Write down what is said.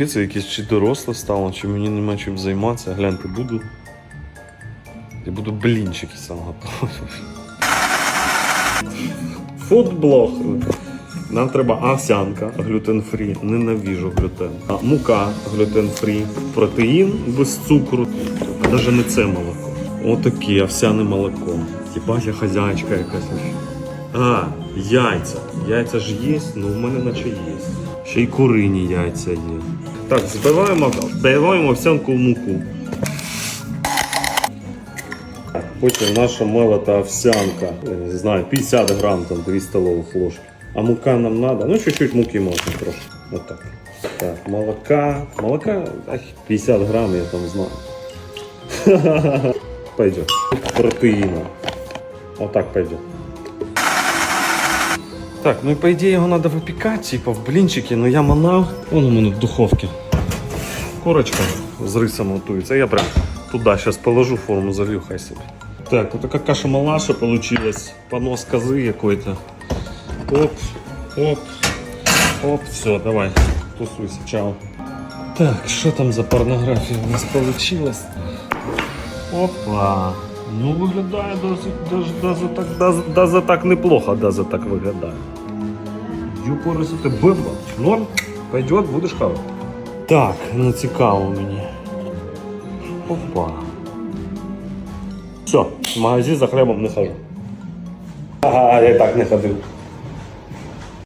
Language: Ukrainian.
Капець, я якесь чи доросле стало, чи мені нема чим займатися. Гляньте, буду. Я буду блінчики сам готувати. Фудблог. Нам треба овсянка глютен-фрі, ненавіжу глютен. А, мука глютен-фрі, протеїн без цукру. Навіть не це молоко. Отаке овсяне молоко. Хіба я хазяйка якась. А, яйця. Яйця ж є, ну в мене наче є. Ще й курині яйця є. Так, збиваємо, збиваємо овсянку в муку. Потім наша молота овсянка, не знаю, 50 грам, там 2 столових ложки. А мука нам треба, ну чуть-чуть муки можна трошки. Вот так. Так, молока. Молока, ах, 50 грам, я там знаю. Пойдет. Протеїна. Вот так пойдет. Так, ну і по ідеї його треба випікати, типа в блінчики, но я манав. Вон у мене в духовці. Корочка з рисом готується. Я прям туди зараз положу форму, залью хай собі. Так, вот така каша малаша получилась. Понос кози якой-то. Оп, оп, оп, все, давай, тусуйся, чао. Так, що там за порнографія у нас получилась? Опа. Ну виглядає досить, даже, даже, так, даже, даже так неплохо, даже так виглядає. Юпорис ти бимба. Норм? Пойдет, будеш хавати? Так, ну цікаво мені. Опа. Все, в магазин за хлебом не хожу. Ага, я так не ходив.